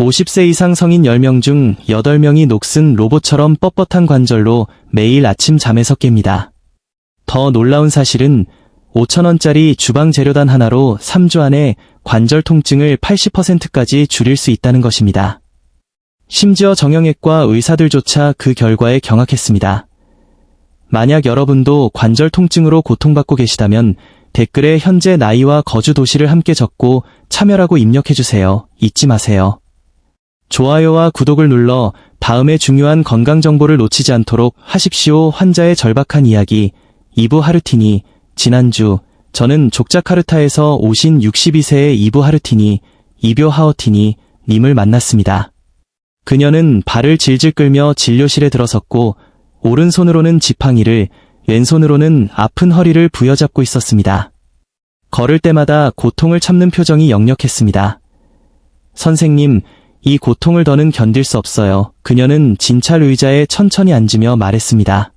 50세 이상 성인 10명 중 8명이 녹슨 로봇처럼 뻣뻣한 관절로 매일 아침 잠에서 깹니다. 더 놀라운 사실은 5천원짜리 주방 재료단 하나로 3주 안에 관절 통증을 80%까지 줄일 수 있다는 것입니다. 심지어 정형외과 의사들조차 그 결과에 경악했습니다. 만약 여러분도 관절 통증으로 고통받고 계시다면 댓글에 현재 나이와 거주 도시를 함께 적고 참여라고 입력해주세요. 잊지 마세요. 좋아요와 구독을 눌러 다음에 중요한 건강 정보를 놓치지 않도록 하십시오. 환자의 절박한 이야기 2부 하르티니 지난주 저는 족자카르타에서 오신 62세의 이부 하르티니 이뷰 하어티니 님을 만났습니다. 그녀는 발을 질질 끌며 진료실에 들어섰고 오른손으로는 지팡이를 왼손으로는 아픈 허리를 부여잡고 있었습니다. 걸을 때마다 고통을 참는 표정이 역력했습니다. 선생님, 이 고통을 더는 견딜 수 없어요. 그녀는 진찰 의자에 천천히 앉으며 말했습니다.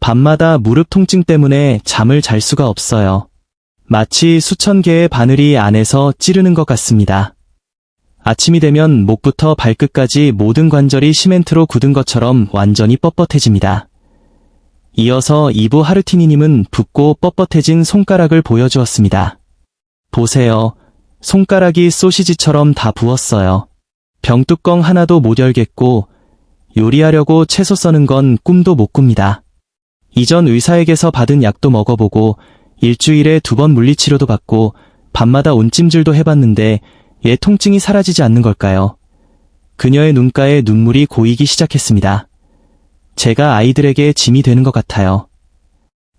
밤마다 무릎 통증 때문에 잠을 잘 수가 없어요. 마치 수천 개의 바늘이 안에서 찌르는 것 같습니다. 아침이 되면 목부터 발끝까지 모든 관절이 시멘트로 굳은 것처럼 완전히 뻣뻣해집니다. 이어서 이부 하르티니님은 붓고 뻣뻣해진 손가락을 보여주었습니다. 보세요. 손가락이 소시지처럼 다 부었어요. 병뚜껑 하나도 못 열겠고 요리하려고 채소 써는 건 꿈도 못 꿉니다. 이전 의사에게서 받은 약도 먹어보고 일주일에 두 번 물리치료도 받고 밤마다 온찜질도 해봤는데 얘 통증이 사라지지 않는 걸까요? 그녀의 눈가에 눈물이 고이기 시작했습니다. 제가 아이들에게 짐이 되는 것 같아요.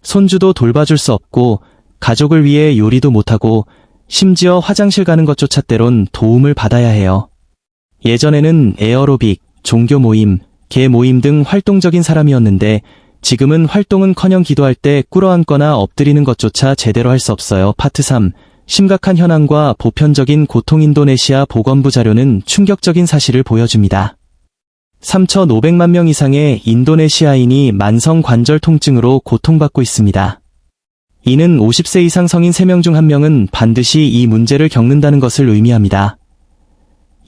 손주도 돌봐줄 수 없고 가족을 위해 요리도 못하고 심지어 화장실 가는 것조차 때론 도움을 받아야 해요. 예전에는 에어로빅, 종교 모임, 개 모임 등 활동적인 사람이었는데 지금은 활동은커녕 기도할 때 꿇어앉거나 엎드리는 것조차 제대로 할 수 없어요. 파트 3. 심각한 현황과 보편적인 고통 인도네시아 보건부 자료는 충격적인 사실을 보여줍니다. 3,500만 명 이상의 인도네시아인이 만성 관절 통증으로 고통받고 있습니다. 이는 50세 이상 성인 3명 중 1명은 반드시 이 문제를 겪는다는 것을 의미합니다.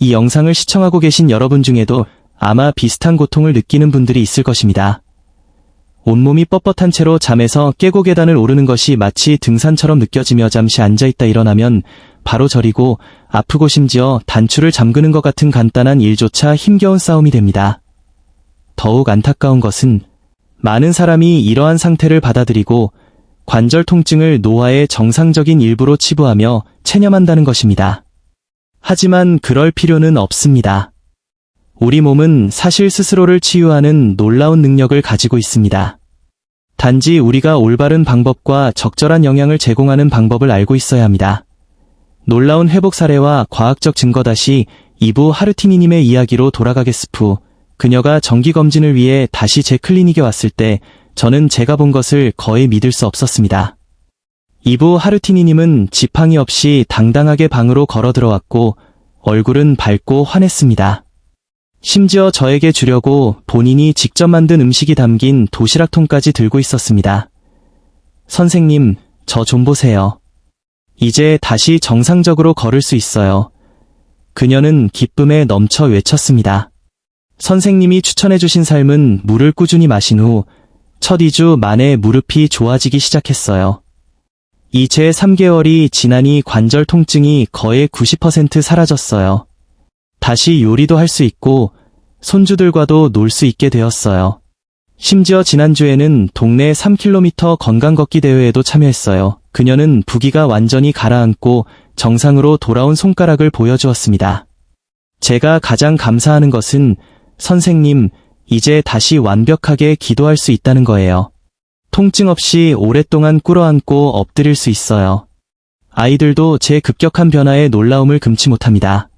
이 영상을 시청하고 계신 여러분 중에도 아마 비슷한 고통을 느끼는 분들이 있을 것입니다. 온몸이 뻣뻣한 채로 잠에서 깨고 계단을 오르는 것이 마치 등산처럼 느껴지며 잠시 앉아있다 일어나면 바로 저리고 아프고 심지어 단추를 잠그는 것 같은 간단한 일조차 힘겨운 싸움이 됩니다. 더욱 안타까운 것은 많은 사람이 이러한 상태를 받아들이고 관절 통증을 노화의 정상적인 일부로 치부하며 체념한다는 것입니다. 하지만 그럴 필요는 없습니다. 우리 몸은 사실 스스로를 치유하는 놀라운 능력을 가지고 있습니다. 단지 우리가 올바른 방법과 적절한 영향을 제공하는 방법을 알고 있어야 합니다. 놀라운 회복 사례와 과학적 증거 다시 2부 하르티니님의 이야기로 돌아가겠스프. 그녀가 정기검진을 위해 다시 제 클리닉에 왔을 때 저는 제가 본 것을 거의 믿을 수 없었습니다. 2부 하르티니님은 지팡이 없이 당당하게 방으로 걸어 들어왔고 얼굴은 밝고 환했습니다. 심지어 저에게 주려고 본인이 직접 만든 음식이 담긴 도시락통까지 들고 있었습니다. 선생님, 저 좀 보세요. 이제 다시 정상적으로 걸을 수 있어요. 그녀는 기쁨에 넘쳐 외쳤습니다. 선생님이 추천해주신 삶은 물을 꾸준히 마신 후 첫 2주 만에 무릎이 좋아지기 시작했어요. 이제 3개월이 지나니 관절 통증이 거의 90% 사라졌어요. 다시 요리도 할 수 있고 손주들과도 놀 수 있게 되었어요. 심지어 지난주에는 동네 3km 건강 걷기 대회에도 참여했어요. 그녀는 부기가 완전히 가라앉고 정상으로 돌아온 손가락을 보여주었습니다. 제가 가장 감사하는 것은 선생님, 이제 다시 완벽하게 기도할 수 있다는 거예요. 통증 없이 오랫동안 꿇어앉고 엎드릴 수 있어요. 아이들도 제 급격한 변화에 놀라움을 금치 못합니다.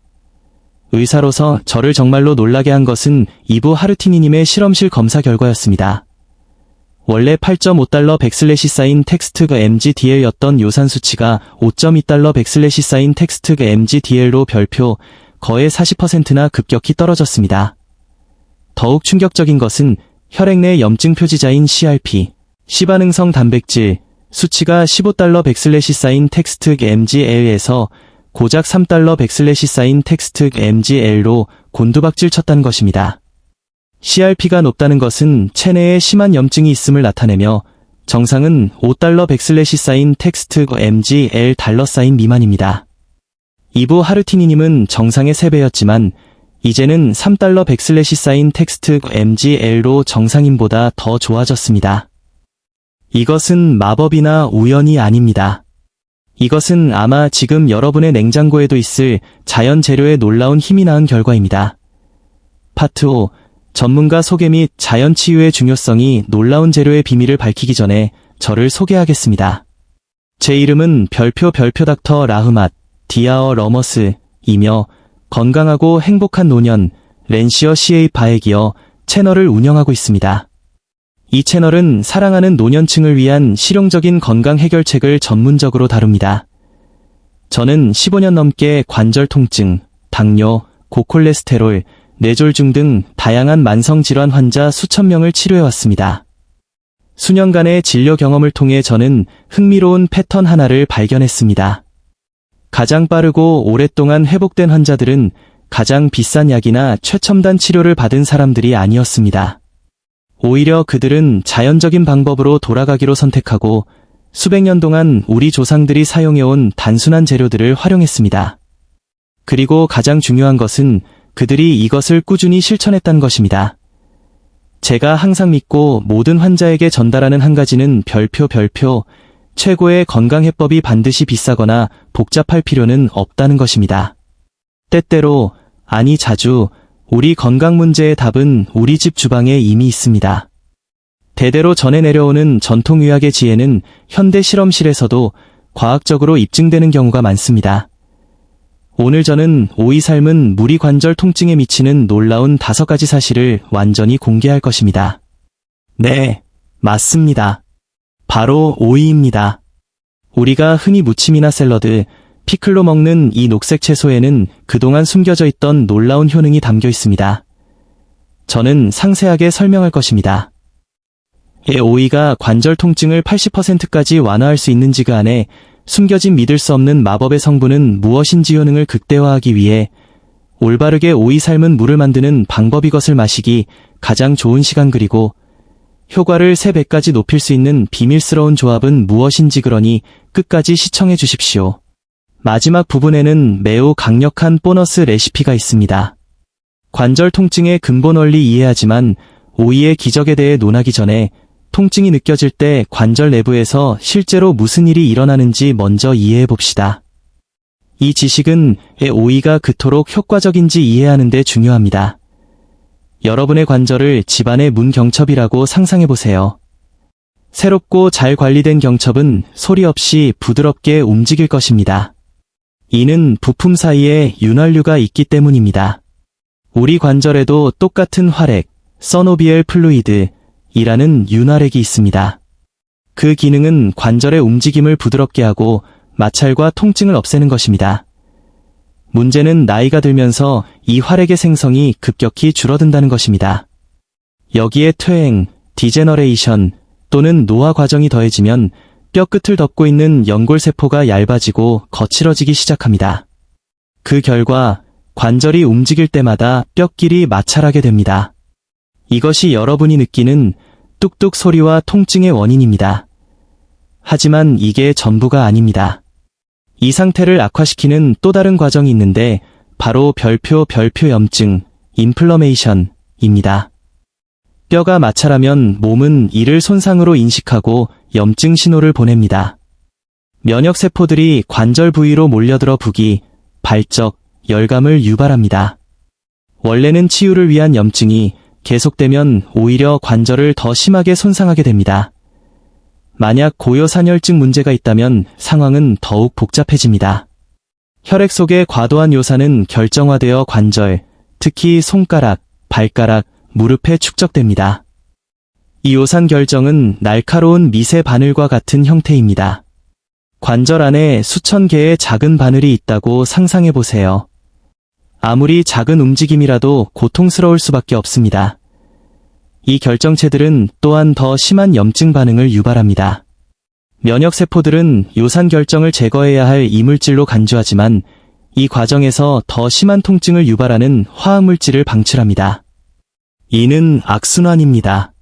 의사로서 저를 정말로 놀라게 한 것은 이부 하르티니님의 실험실 검사 결과였습니다. 원래 8.5달러 백슬래시 사인 텍스트그 MGDL였던 요산 수치가 5.2달러 백슬래시 사인 텍스트그 MGDL로 별표 거의 40%나 급격히 떨어졌습니다. 더욱 충격적인 것은 혈액 내 염증 표지자인 CRP, 시반응성 단백질, 수치가 15달러 백슬래시 사인 텍스트 MGL에서 고작 3달러 백슬래시 쌓인 텍스트 MGL로 곤두박질 쳤다는 것입니다. CRP가 높다는 것은 체내에 심한 염증이 있음을 나타내며 정상은 5달러 백슬래시 쌓인 텍스트 MGL 달러 사인 미만입니다. 이부 하르티니님은 정상의 3배였지만 이제는 3달러 백슬래시 쌓인 텍스트 MGL로 정상인보다 더 좋아졌습니다. 이것은 마법이나 우연이 아닙니다. 이것은 아마 지금 여러분의 냉장고에도 있을 자연 재료의 놀라운 힘이 낳은 결과입니다. 파트 5 전문가 소개 및 자연 치유의 중요성이 놀라운 재료의 비밀을 밝히기 전에 저를 소개하겠습니다. 제 이름은 별표 별표 닥터 라흐맛 디아어 러머스 이며 건강하고 행복한 노년 렌시어 CA 바에기어 채널을 운영하고 있습니다. 이 채널은 사랑하는 노년층을 위한 실용적인 건강 해결책을 전문적으로 다룹니다. 저는 15년 넘게 관절 통증, 당뇨, 고콜레스테롤, 뇌졸중 등 다양한 만성 질환 환자 수천 명을 치료해왔습니다. 수년간의 진료 경험을 통해 저는 흥미로운 패턴 하나를 발견했습니다. 가장 빠르고 오랫동안 회복된 환자들은 가장 비싼 약이나 최첨단 치료를 받은 사람들이 아니었습니다. 오히려 그들은 자연적인 방법으로 돌아가기로 선택하고 수백 년 동안 우리 조상들이 사용해온 단순한 재료들을 활용했습니다. 그리고 가장 중요한 것은 그들이 이것을 꾸준히 실천했다는 것입니다. 제가 항상 믿고 모든 환자에게 전달하는 한 가지는 별표 별표 최고의 건강 해법이 반드시 비싸거나 복잡할 필요는 없다는 것입니다. 때때로, 아니 자주, 우리 건강 문제의 답은 우리 집 주방에 이미 있습니다. 대대로 전해 내려오는 전통의학의 지혜는 현대 실험실에서도 과학적으로 입증되는 경우가 많습니다. 오늘 저는 오이 삶은 무리 관절 통증에 미치는 놀라운 다섯 가지 사실을 완전히 공개할 것입니다. 네, 맞습니다. 바로 오이입니다. 우리가 흔히 무침이나 샐러드, 피클로 먹는 이 녹색 채소에는 그동안 숨겨져 있던 놀라운 효능이 담겨 있습니다. 저는 상세하게 설명할 것입니다. 의 오이가 관절 통증을 80%까지 완화할 수 있는지 그 안에 숨겨진 믿을 수 없는 마법의 성분은 무엇인지 효능을 극대화하기 위해 올바르게 오이 삶은 물을 만드는 방법 이것을 마시기 가장 좋은 시간 그리고 효과를 3배까지 높일 수 있는 비밀스러운 조합은 무엇인지 그러니 끝까지 시청해 주십시오. 마지막 부분에는 매우 강력한 보너스 레시피가 있습니다. 관절 통증의 근본 원리 이해하지만 오이의 기적에 대해 논하기 전에 통증이 느껴질 때 관절 내부에서 실제로 무슨 일이 일어나는지 먼저 이해해 봅시다. 이 지식은 애 오이가 그토록 효과적인지 이해하는 데 중요합니다. 여러분의 관절을 집안의 문 경첩이라고 상상해 보세요. 새롭고 잘 관리된 경첩은 소리 없이 부드럽게 움직일 것입니다. 이는 부품 사이에 윤활유가 있기 때문입니다. 우리 관절에도 똑같은 활액, 서노비엘 플루이드, 이라는 윤활액이 있습니다. 그 기능은 관절의 움직임을 부드럽게 하고 마찰과 통증을 없애는 것입니다. 문제는 나이가 들면서 이 활액의 생성이 급격히 줄어든다는 것입니다. 여기에 퇴행, 디제너레이션 또는 노화 과정이 더해지면 뼈 끝을 덮고 있는 연골세포가 얇아지고 거칠어지기 시작합니다. 그 결과 관절이 움직일 때마다 뼈끼리 마찰하게 됩니다. 이것이 여러분이 느끼는 뚝뚝 소리와 통증의 원인입니다. 하지만 이게 전부가 아닙니다. 이 상태를 악화시키는 또 다른 과정이 있는데 바로 별표 별표 염증, 인플러메이션입니다. 뼈가 마찰하면 몸은 이를 손상으로 인식하고 염증 신호를 보냅니다. 면역세포들이 관절 부위로 몰려들어 부기, 발적, 열감을 유발합니다. 원래는 치유를 위한 염증이 계속되면 오히려 관절을 더 심하게 손상하게 됩니다. 만약 고요산혈증 문제가 있다면 상황은 더욱 복잡해집니다. 혈액 속의 과도한 요산은 결정화되어 관절, 특히 손가락, 발가락, 무릎에 축적됩니다. 이 요산 결정은 날카로운 미세 바늘과 같은 형태입니다. 관절 안에 수천 개의 작은 바늘이 있다고 상상해 보세요. 아무리 작은 움직임이라도 고통스러울 수밖에 없습니다. 이 결정체들은 또한 더 심한 염증 반응을 유발합니다. 면역세포들은 요산 결정을 제거해야 할 이물질로 간주하지만 이 과정에서 더 심한 통증을 유발하는 화학물질을 방출합니다. 이는 악순환입니다.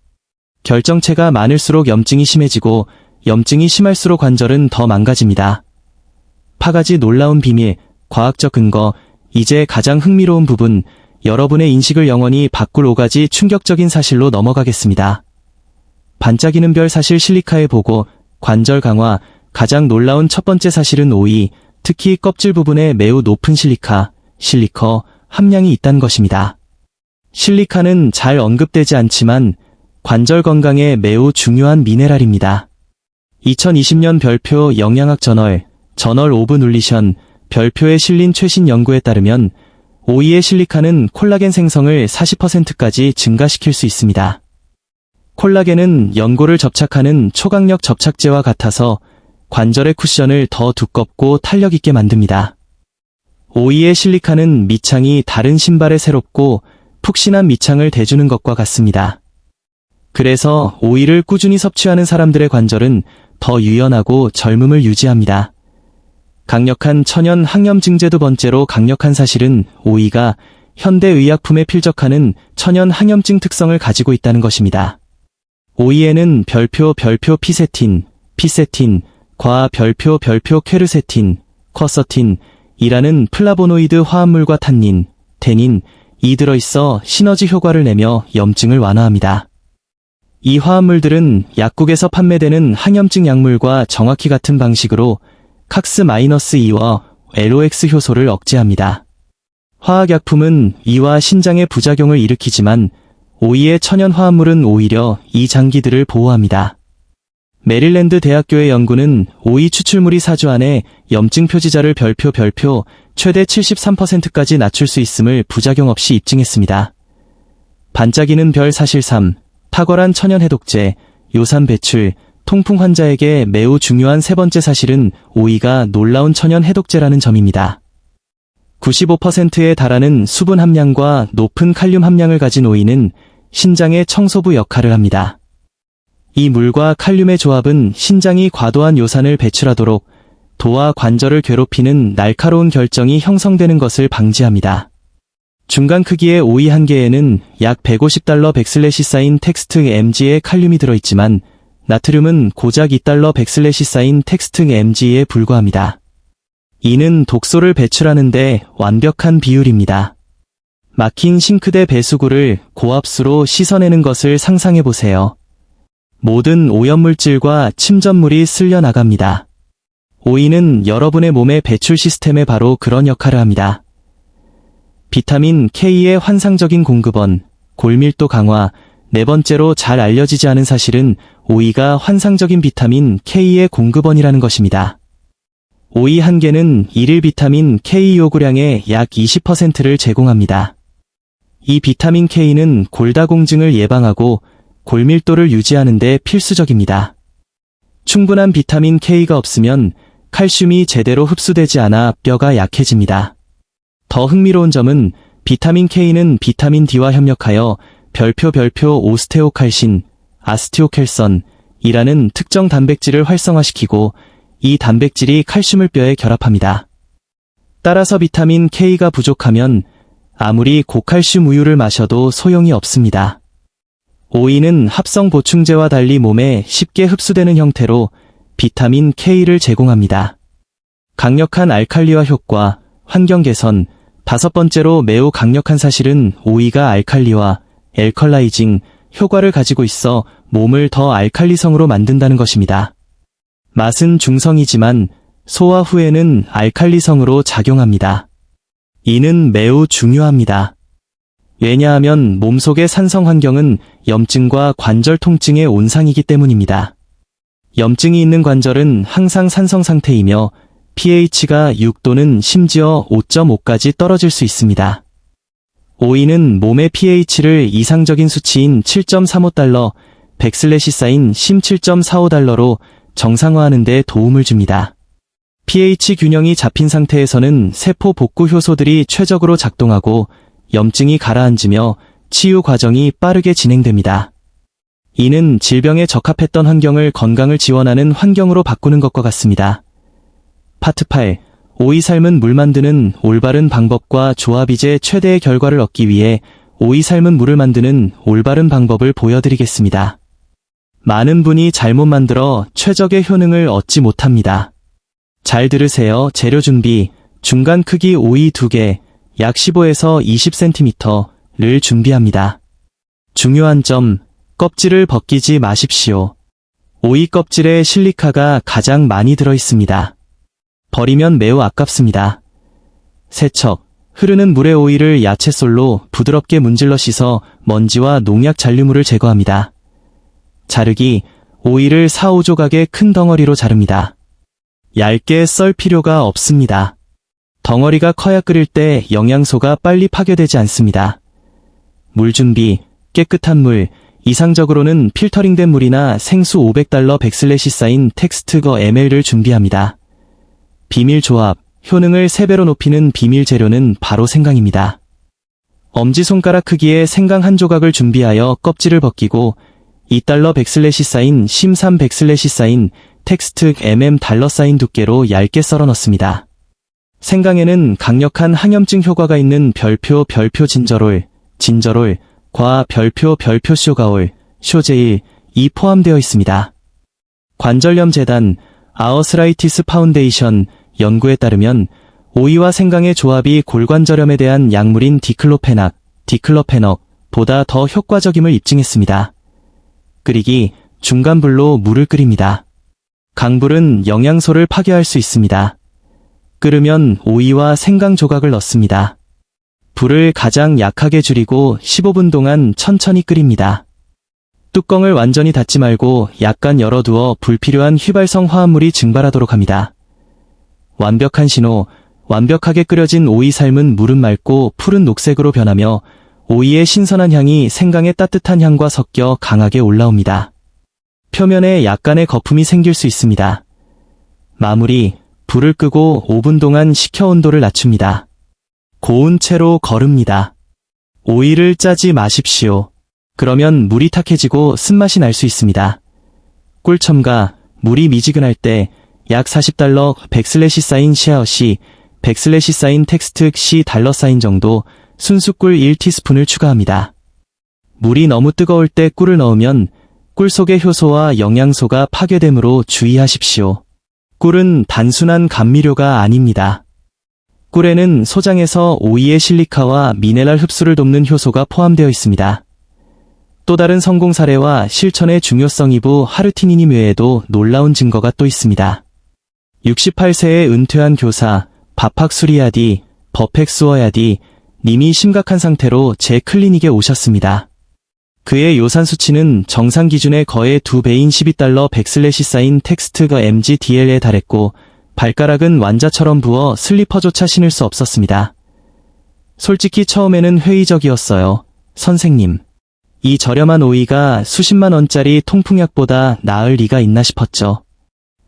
결정체가 많을수록 염증이 심해지고 염증이 심할수록 관절은 더 망가집니다. 파가지 놀라운 비밀, 과학적 근거, 이제 가장 흥미로운 부분, 여러분의 인식을 영원히 바꿀 5가지 충격적인 사실로 넘어가겠습니다. 반짝이는 별 사실 실리카의 보고, 관절 강화, 가장 놀라운 첫 번째 사실은 오이, 특히 껍질 부분에 매우 높은 실리카, 실리커, 함량이 있다는 것입니다. 실리카는 잘 언급되지 않지만 관절 건강에 매우 중요한 미네랄입니다. 2020년 별표 영양학 저널, 저널 오브 눌리션, 별표에 실린 최신 연구에 따르면 오이의 실리카는 콜라겐 생성을 40%까지 증가시킬 수 있습니다. 콜라겐은 연고를 접착하는 초강력 접착제와 같아서 관절의 쿠션을 더 두껍고 탄력 있게 만듭니다. 오이의 실리카는 밑창이 다른 신발에 새롭고 푹신한 밑창을 대주는 것과 같습니다. 그래서 오이를 꾸준히 섭취하는 사람들의 관절은 더 유연하고 젊음을 유지합니다. 강력한 천연 항염증제 두 번째로 강력한 사실은 오이가 현대의약품에 필적하는 천연 항염증 특성을 가지고 있다는 것입니다. 오이에는 별표 별표 피세틴, 피세틴, 과 별표 별표 퀘르세틴, 쿼서틴, 이라는 플라보노이드 화합물과 탄닌, 테닌, 이 들어있어 시너지 효과를 내며 염증을 완화합니다. 이 화합물들은 약국에서 판매되는 항염증 약물과 정확히 같은 방식으로 칵스-2와 LOX 효소를 억제합니다. 화학약품은 이와 신장의 부작용을 일으키지만 오이의 천연 화합물은 오히려 이 장기들을 보호합니다. 메릴랜드 대학교의 연구는 오이 추출물이 사주 안에 염증 표지자를 별표 별표 최대 73%까지 낮출 수 있음을 부작용 없이 입증했습니다. 반짝이는 별 사실 3. 탁월한 천연 해독제, 요산 배출, 통풍 환자에게 매우 중요한 세 번째 사실은 오이가 놀라운 천연 해독제라는 점입니다. 95%에 달하는 수분 함량과 높은 칼륨 함량을 가진 오이는 신장의 청소부 역할을 합니다. 이 물과 칼륨의 조합은 신장이 과도한 요산을 배출하도록 도와 관절을 괴롭히는 날카로운 결정이 형성되는 것을 방지합니다. 중간 크기의 오이 한 개에는 약 150달러 백슬래시 쌓인 텍스트 MG의 칼륨이 들어있지만 나트륨은 고작 2달러 백슬래시 쌓인 텍스트 MG에 불과합니다. 이는 독소를 배출하는데 완벽한 비율입니다. 막힌 싱크대 배수구를 고압수로 씻어내는 것을 상상해 보세요. 모든 오염물질과 침전물이 쓸려 나갑니다. 오이는 여러분의 몸의 배출 시스템에 바로 그런 역할을 합니다. 비타민 K의 환상적인 공급원, 골밀도 강화, 네 번째로 잘 알려지지 않은 사실은 오이가 환상적인 비타민 K의 공급원이라는 것입니다. 오이 한 개는 일일 비타민 K 요구량의 약 20%를 제공합니다. 이 비타민 K는 골다공증을 예방하고 골밀도를 유지하는 데 필수적입니다. 충분한 비타민 K가 없으면 칼슘이 제대로 흡수되지 않아 뼈가 약해집니다. 더 흥미로운 점은 비타민 K는 비타민 D와 협력하여 별표 별표 오스테오칼신, 아스티오켈선, 이라는 특정 단백질을 활성화시키고 이 단백질이 칼슘을 뼈에 결합합니다. 따라서 비타민 K가 부족하면 아무리 고칼슘 우유를 마셔도 소용이 없습니다. 오이는 합성 보충제와 달리 몸에 쉽게 흡수되는 형태로 비타민 K를 제공합니다. 강력한 알칼리화 효과, 환경 개선, 다섯 번째로 매우 강력한 사실은 오이가 알칼리와 엘컬라이징 효과를 가지고 있어 몸을 더 알칼리성으로 만든다는 것입니다. 맛은 중성이지만 소화 후에는 알칼리성으로 작용합니다. 이는 매우 중요합니다. 왜냐하면 몸속의 산성 환경은 염증과 관절 통증의 온상이기 때문입니다. 염증이 있는 관절은 항상 산성 상태이며 pH가 6 또는 심지어 5.5까지 떨어질 수 있습니다. 오이는 몸의 pH를 이상적인 수치인 7.35달러, 백슬래시 사인 심 7.45달러로 정상화하는 데 도움을 줍니다. pH 균형이 잡힌 상태에서는 세포 복구 효소들이 최적으로 작동하고 염증이 가라앉으며 치유 과정이 빠르게 진행됩니다. 이는 질병에 적합했던 환경을 건강을 지원하는 환경으로 바꾸는 것과 같습니다. 파트 8. 오이 삶은 물 만드는 올바른 방법과 조합이제 최대의 결과를 얻기 위해 오이 삶은 물을 만드는 올바른 방법을 보여드리겠습니다. 많은 분이 잘못 만들어 최적의 효능을 얻지 못합니다. 잘 들으세요. 재료 준비. 중간 크기 오이 2개, 약 15에서 20cm를 준비합니다. 중요한 점, 껍질을 벗기지 마십시오. 오이 껍질에 실리카가 가장 많이 들어 있습니다. 버리면 매우 아깝습니다. 세척, 흐르는 물에 오이를 야채솔로 부드럽게 문질러 씻어 먼지와 농약 잔류물을 제거합니다. 자르기, 오이를 4, 5조각의 큰 덩어리로 자릅니다. 얇게 썰 필요가 없습니다. 덩어리가 커야 끓일 때 영양소가 빨리 파괴되지 않습니다. 물 준비, 깨끗한 물, 이상적으로는 필터링된 물이나 생수 500달러 백슬래시 쌓인 텍스트거 ml를 준비합니다. 비밀 조합, 효능을 3배로 높이는 비밀 재료는 바로 생강입니다. 엄지손가락 크기의 생강 한 조각을 준비하여 껍질을 벗기고 2달러 백슬래시 쌓인 심3 백슬래시 쌓인 텍스트 mm 달러 사인 두께로 얇게 썰어 넣습니다. 생강에는 강력한 항염증 효과가 있는 별표 별표 진저롤, 진저롤, 과 별표 별표 쇼가올, 쇼제일, 이 포함되어 있습니다. 관절염 재단, 아어스라이티스 파운데이션 연구에 따르면 오이와 생강의 조합이 골관절염에 대한 약물인 디클로페낙, 디클로페넉 보다 더 효과적임을 입증했습니다. 끓이기, 중간 불로 물을 끓입니다. 강불은 영양소를 파괴할 수 있습니다. 끓으면 오이와 생강 조각을 넣습니다. 불을 가장 약하게 줄이고 15분 동안 천천히 끓입니다. 뚜껑을 완전히 닫지 말고 약간 열어두어 불필요한 휘발성 화합물이 증발하도록 합니다. 완벽한 신호, 완벽하게 끓여진 오이 삶은 물은 맑고 푸른 녹색으로 변하며 오이의 신선한 향이 생강의 따뜻한 향과 섞여 강하게 올라옵니다. 표면에 약간의 거품이 생길 수 있습니다. 마무리, 불을 끄고 5분 동안 식혀 온도를 낮춥니다. 고운 채로 거릅니다. 오이를 짜지 마십시오. 그러면 물이 탁해지고 쓴맛이 날 수 있습니다. 꿀 첨가, 물이 미지근할 때 약 40달러 백슬래시 사인 쉐어시, 백슬래시 사인 텍스트 시 달러 사인 정도 순수 꿀 1티스푼을 추가합니다. 물이 너무 뜨거울 때 꿀을 넣으면 꿀 속의 효소와 영양소가 파괴되므로 주의하십시오. 꿀은 단순한 감미료가 아닙니다. 꿀에는 소장에서 오이의 실리카와 미네랄 흡수를 돕는 효소가 포함되어 있습니다. 또 다른 성공 사례와 실천의 중요성 이부 하르티니님 외에도 놀라운 증거가 또 있습니다. 68세의 은퇴한 교사 바팍 수리야디, 버펙 수어야디 님이 심각한 상태로 제 클리닉에 오셨습니다. 그의 요산 수치는 정상 기준의 거의 두 배인 12달러 백슬래시 쌓인 텍스트가 MGDL에 달했고 발가락은 완자처럼 부어 슬리퍼조차 신을 수 없었습니다. 솔직히 처음에는 회의적이었어요. 선생님. 이 저렴한 오이가 수십만 원짜리 통풍약보다 나을 리가 있나 싶었죠.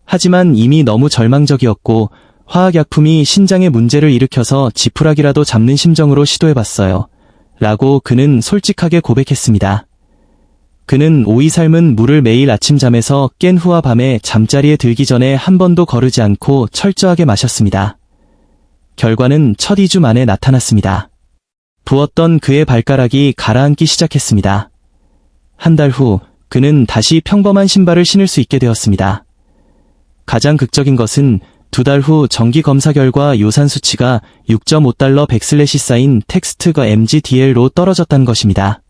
하지만 이미 너무 절망적이었고 화학약품이 신장에 문제를 일으켜서 지푸라기라도 잡는 심정으로 시도해봤어요. 라고 그는 솔직하게 고백했습니다. 그는 오이 삶은 물을 매일 아침 잠에서 깬 후와 밤에 잠자리에 들기 전에 한 번도 거르지 않고 철저하게 마셨습니다. 결과는 첫 2주 만에 나타났습니다. 부었던 그의 발가락이 가라앉기 시작했습니다. 한 달 후, 그는 다시 평범한 신발을 신을 수 있게 되었습니다. 가장 극적인 것은 두 달 후 정기 검사 결과 요산 수치가 6.5달러 백슬래시 쌓인 텍스트가 MGDL로 떨어졌다는 것입니다.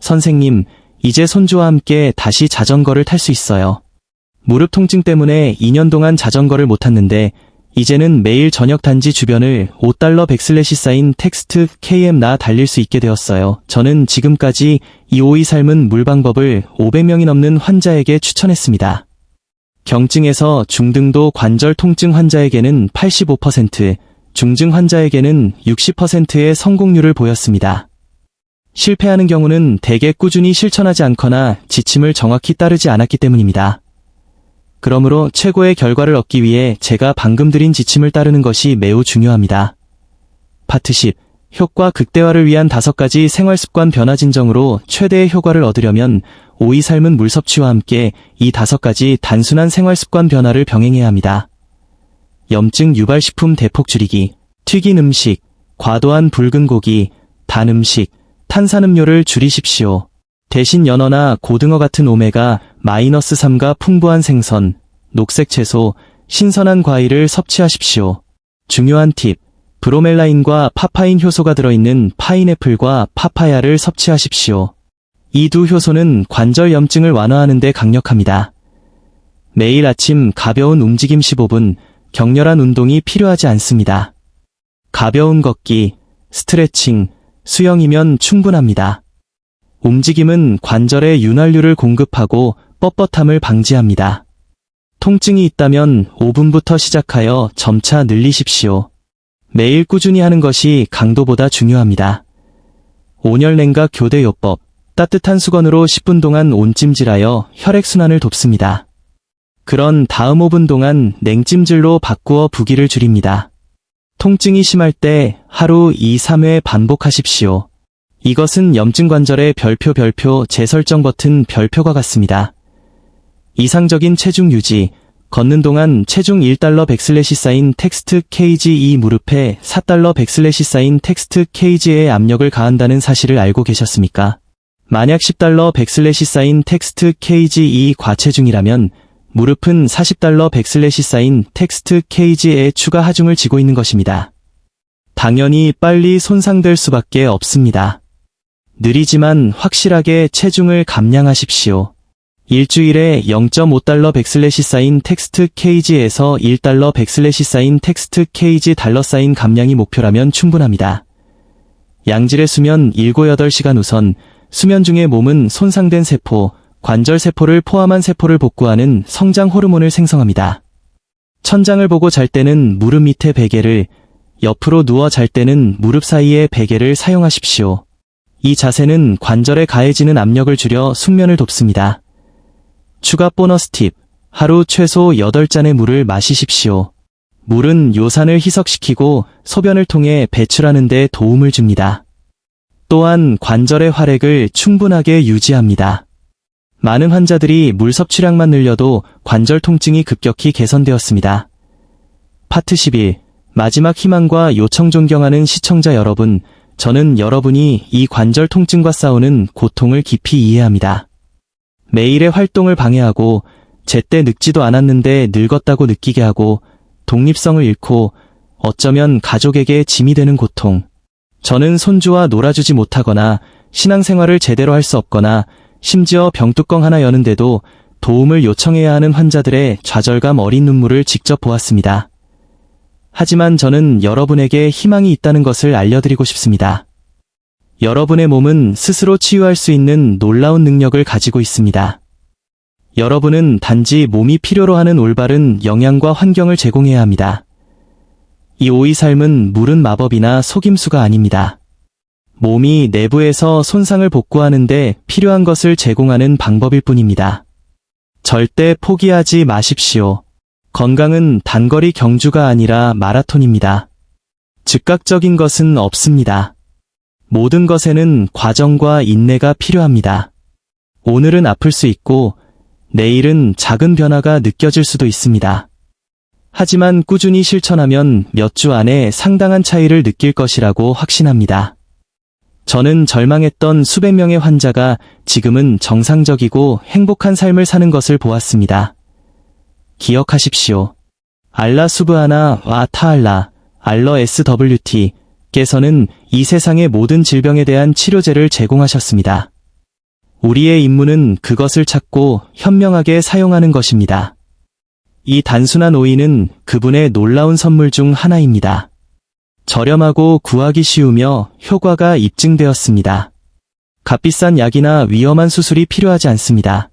선생님, 이제 손주와 함께 다시 자전거를 탈 수 있어요. 무릎 통증 때문에 2년 동안 자전거를 못 탔는데 이제는 매일 저녁 단지 주변을 5달러 백슬래시 쌓인 텍스트 KM 나 달릴 수 있게 되었어요. 저는 지금까지 이 오이 삶은 물 방법을 500명이 넘는 환자에게 추천했습니다. 경증에서 중등도 관절 통증 환자에게는 85%, 중증 환자에게는 60%의 성공률을 보였습니다. 실패하는 경우는 대개 꾸준히 실천하지 않거나 지침을 정확히 따르지 않았기 때문입니다. 그러므로 최고의 결과를 얻기 위해 제가 방금 드린 지침을 따르는 것이 매우 중요합니다. 파트 10. 효과 극대화를 위한 다섯 가지 생활습관 변화 진정으로 최대의 효과를 얻으려면 오이 삶은 물 섭취와 함께 이 다섯 가지 단순한 생활 습관 변화를 병행해야 합니다. 염증 유발 식품 대폭 줄이기, 튀긴 음식, 과도한 붉은 고기, 단 음식, 탄산음료를 줄이십시오. 대신 연어나 고등어 같은 오메가 마이너스 3가 풍부한 생선, 녹색 채소, 신선한 과일을 섭취하십시오. 중요한 팁, 브로멜라인과 파파인 효소가 들어있는 파인애플과 파파야를 섭취하십시오. 이 두 효소는 관절 염증을 완화하는 데 강력합니다. 매일 아침 가벼운 움직임 15분, 격렬한 운동이 필요하지 않습니다. 가벼운 걷기, 스트레칭, 수영이면 충분합니다. 움직임은 관절에 윤활유를 공급하고 뻣뻣함을 방지합니다. 통증이 있다면 5분부터 시작하여 점차 늘리십시오. 매일 꾸준히 하는 것이 강도보다 중요합니다. 온열냉각 교대요법, 따뜻한 수건으로 10분 동안 온찜질하여 혈액순환을 돕습니다. 그런 다음 5분 동안 냉찜질로 바꾸어 부기를 줄입니다. 통증이 심할 때 하루 2, 3회 반복하십시오. 이것은 염증 관절의 별표 별표 재설정 버튼 별표가 같습니다. 이상적인 체중 유지, 걷는 동안 체중 1달러 백슬래시 쌓인 텍스트 케이지 2 무릎에 4달러 백슬래시 쌓인 텍스트 케이지에 압력을 가한다는 사실을 알고 계셨습니까? 만약 10달러 백슬래시 쌓인 텍스트 2 과체중이라면 무릎은 40달러 백슬래시 쌓인 텍스트 케이지에 추가 하중을 지고 있는 것입니다. 당연히 빨리 손상될 수밖에 없습니다. 느리지만 확실하게 체중을 감량하십시오. 일주일에 0.5달러 백슬래시 쌓인 텍스트 케이지에서 1달러 백슬래시 쌓인 텍스트 케이지 달러 쌓인 감량이 목표라면 충분합니다. 양질의 수면 7, 8시간 우선 수면 중에 몸은 손상된 세포, 관절 세포를 포함한 세포를 복구하는 성장 호르몬을 생성합니다. 천장을 보고 잘 때는 무릎 밑에 베개를, 옆으로 누워 잘 때는 무릎 사이에 베개를 사용하십시오. 이 자세는 관절에 가해지는 압력을 줄여 숙면을 돕습니다. 추가 보너스 팁. 하루 최소 8잔의 물을 마시십시오. 물은 요산을 희석시키고 소변을 통해 배출하는 데 도움을 줍니다. 또한 관절의 활액을 충분하게 유지합니다. 많은 환자들이 물 섭취량만 늘려도 관절 통증이 급격히 개선되었습니다. 파트 11. 마지막 희망과 요청 존경하는 시청자 여러분, 저는 여러분이 이 관절 통증과 싸우는 고통을 깊이 이해합니다. 매일의 활동을 방해하고 제때 늙지도 않았는데 늙었다고 느끼게 하고 독립성을 잃고 어쩌면 가족에게 짐이 되는 고통. 저는 손주와 놀아주지 못하거나 신앙생활을 제대로 할 수 없거나 심지어 병뚜껑 하나 여는데도 도움을 요청해야 하는 환자들의 좌절감 어린 눈물을 직접 보았습니다. 하지만 저는 여러분에게 희망이 있다는 것을 알려드리고 싶습니다. 여러분의 몸은 스스로 치유할 수 있는 놀라운 능력을 가지고 있습니다. 여러분은 단지 몸이 필요로 하는 올바른 영양과 환경을 제공해야 합니다. 이 오이 삶은 물은 마법이나 속임수가 아닙니다. 몸이 내부에서 손상을 복구하는데 필요한 것을 제공하는 방법일 뿐입니다. 절대 포기하지 마십시오. 건강은 단거리 경주가 아니라 마라톤입니다. 즉각적인 것은 없습니다. 모든 것에는 과정과 인내가 필요합니다. 오늘은 아플 수 있고, 내일은 작은 변화가 느껴질 수도 있습니다. 하지만 꾸준히 실천하면 몇 주 안에 상당한 차이를 느낄 것이라고 확신합니다. 저는 절망했던 수백 명의 환자가 지금은 정상적이고 행복한 삶을 사는 것을 보았습니다. 기억하십시오. 알라 수브하나 와 타알라, 알러 SWT, 께서는 이 세상의 모든 질병에 대한 치료제를 제공하셨습니다. 우리의 임무는 그것을 찾고 현명하게 사용하는 것입니다. 이 단순한 오이는 그분의 놀라운 선물 중 하나입니다. 저렴하고 구하기 쉬우며 효과가 입증되었습니다. 값비싼 약이나 위험한 수술이 필요하지 않습니다.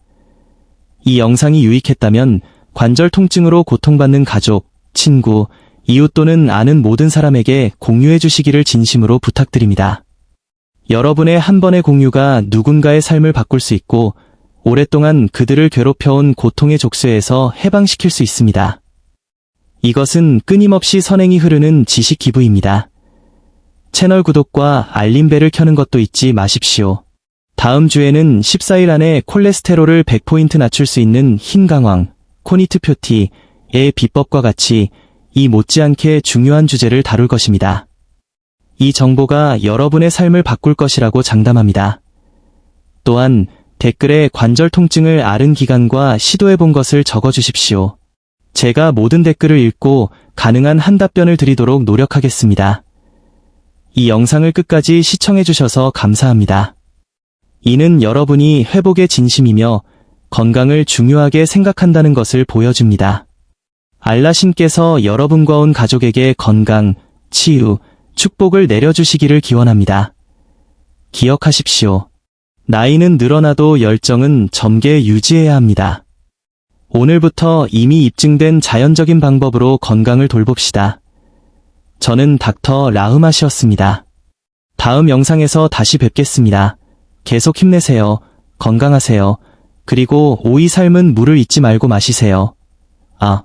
이 영상이 유익했다면 관절 통증으로 고통받는 가족, 친구, 이웃 또는 아는 모든 사람에게 공유해 주시기를 진심으로 부탁드립니다. 여러분의 한 번의 공유가 누군가의 삶을 바꿀 수 있고 오랫동안 그들을 괴롭혀온 고통의 족쇄에서 해방시킬 수 있습니다. 이것은 끊임없이 선행이 흐르는 지식 기부입니다. 채널 구독과 알림벨을 켜는 것도 잊지 마십시오. 다음 주에는 14일 안에 콜레스테롤을 100포인트 낮출 수 있는 흰 강황, 코니트 표티의 비법과 같이 이 못지않게 중요한 주제를 다룰 것입니다. 이 정보가 여러분의 삶을 바꿀 것이라고 장담합니다. 또한 댓글에 관절 통증을 앓은 기간과 시도해 본 것을 적어 주십시오. 제가 모든 댓글을 읽고 가능한 한 답변을 드리도록 노력하겠습니다. 이 영상을 끝까지 시청해 주셔서 감사합니다. 이는 여러분이 회복에 진심이며 건강을 중요하게 생각한다는 것을 보여줍니다. 알라 신께서 여러분과 온 가족에게 건강, 치유, 축복을 내려주시기를 기원합니다. 기억하십시오. 나이는 늘어나도 열정은 점게 유지해야 합니다. 오늘부터 이미 입증된 자연적인 방법으로 건강을 돌봅시다. 저는 닥터 라흐마시였습니다. 다음 영상에서 다시 뵙겠습니다. 계속 힘내세요. 건강하세요. 그리고 오이 삶은 물을 잊지 말고 마시세요. 아,